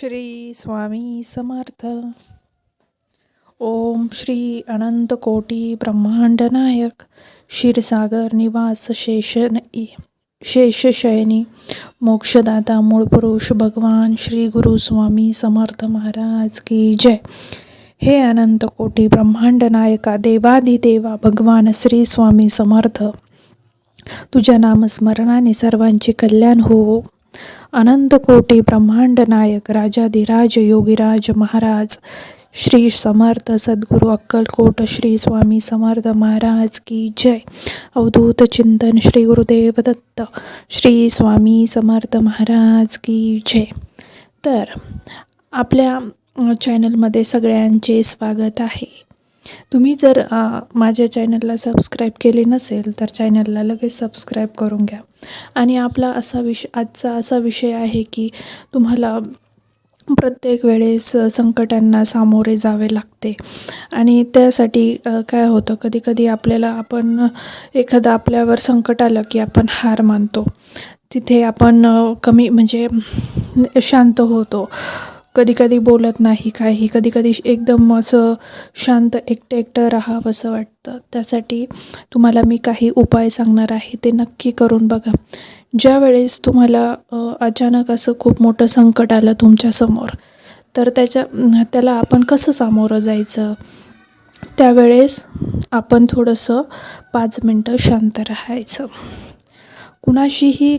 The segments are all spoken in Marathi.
श्री स्वामी समर्थ. ओम श्री अनंत कोटी ब्रह्मांड नायक क्षीरसागर निवास शेषन शेषशयनी मोक्षदाता मूळ पुरुष भगवान श्री गुरु स्वामी समर्थ महाराज की जय. हे अनंत कोटी ब्रह्मांड नायका देवादिदेवा भगवान श्री स्वामी समर्थ. तुझ्या नामस्मरणाने सर्वांचे कल्याण होवो. अनंतकोटी ब्रह्मांड नायक राजाधिराज योगीराज महाराज श्री समर्थ सद्गुरू अक्कलकोट श्री स्वामी समर्थ महाराज की जय. अवधूत चिंतन श्री गुरुदेव दत्त श्री स्वामी समर्थ महाराज की जय. तर आपल्या चॅनलमध्ये सगळ्यांचे स्वागत आहे. तुम्ही जर माझ्या चॅनलला सबस्क्राईब केले नसेल तर चॅनलला लगेच सबस्क्राईब करून घ्या. आणि आपला असा विष आजचा असा विषय आहे की तुम्हाला प्रत्येक वेळेस संकटांना सामोरे जावे लागते. आणि त्यासाठी काय होतं कधी कधी आपल्याला आपण एखादं आपल्यावर संकट आलं की आपण हार मानतो. तिथे आपण कमी म्हणजे शांत होतो. कधी कधी बोलत नाही काही. कधी कधी एकदम असं शांत एकटं एकटं राहावं असं वाटतं. त्यासाठी तुम्हाला मी काही उपाय सांगणार आहे. ते नक्की करून बघा. ज्या वेळेस तुम्हाला अचानक असं खूप मोठं संकट आलं तुमच्यासमोर तर त्याच्या त्याला आपण कसं सामोरं जायचं? त्यावेळेस आपण थोडंसं पाच मिनटं शांत राहायचं. कुणाशीही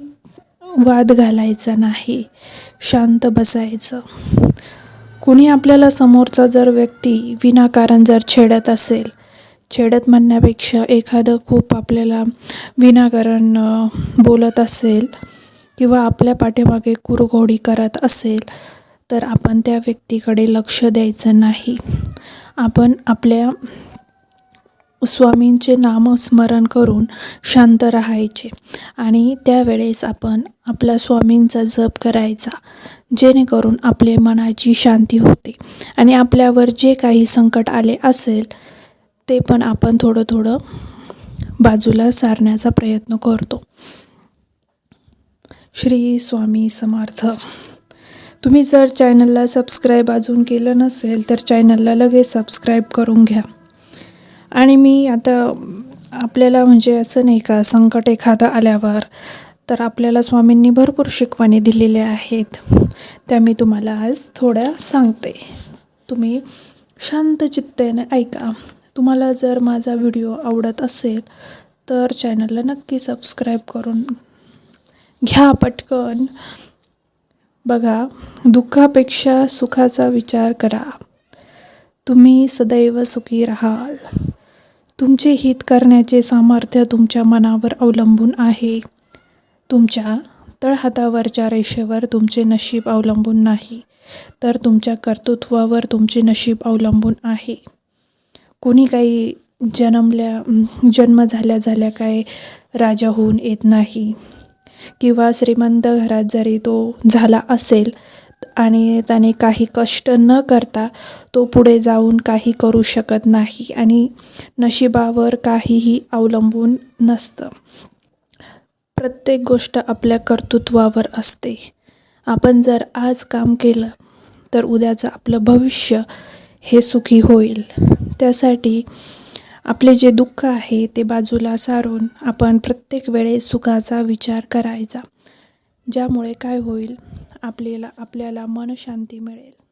वाद घालायचा नाही. शांत बसायचं. कुणी आपल्याला समोरचा जर व्यक्ती विनाकारण जर छेडत असेल छेडत म्हणण्यापेक्षा एखादं खूप आपल्याला विनाकारण बोलत असेल किंवा आपल्या पाठीमागे कुरघोडी करत असेल तर आपण त्या व्यक्तीकडे लक्ष द्यायचं नाही. आपण आपल्या स्वामींचे नामस्मरण करून शांत राहायचे. आणि त्यावेळेस आपण आपल्या स्वामींचा जप करायचा जेणेकरून आपले मनाची शांती होते. आणि आपल्यावर जे काही संकट आले असेल ते पण आपण थोडं थोडं बाजूला सारण्याचा प्रयत्न करतो. श्री स्वामी समर्थ. तुम्ही जर चॅनलला सबस्क्राईब अजून केलं नसेल तर चॅनलला लगेच सबस्क्राईब करून घ्या. आणि मी आता आपल्याला म्हणजे असं नाही का संकट एखादं आल्यावर तर आपल्याला स्वामींनी भरपूर शिकवणी दिलेल्या आहेत. त्या मी तुम्हाला आज थोड्या सांगते. तुम्ही शांत चित्तेने ऐका. तुम्हाला जर माझा व्हिडिओ आवडत असेल तर चॅनलला नक्की सबस्क्राईब करून घ्या पटकन. बघा दुःखापेक्षा सुखाचा विचार करा. तुम्ही सदैव सुखी राहाल. तुमचे हित करण्याचे सामर्थ्य तुमच्या मनावर अवलंबून आहे. तुमच्या तळहातावरच्या रेषेवर तुमचे नशीब अवलंबून नाही तर तुमच्या कर्तृत्वावर तुमचे नशीब अवलंबून आहे. कोणी काही जन्मल्या जन्म झाल्या झाल्या काय राजा होऊन येत नाही. किंवा श्रीमंत घरात जरी तो झाला असेल आणि त्याने काही कष्ट न करता तो पुढे जाऊन काही करू शकत नाही आणि नशिबावर काहीही अवलंबून नसतं. प्रत्येक गोष्ट आपल्या कर्तृत्वावर असते. आपण जर आज काम केलं तर उद्याचं आपलं भविष्य हे सुखी होईल. त्यासाठी आपले जे दुःख आहे ते बाजूला सारून आपण प्रत्येक वेळेस सुखाचा विचार करायचा ज्यामुळे काय होईल? आपल्याला आपल्याला मनशांती मिळेल.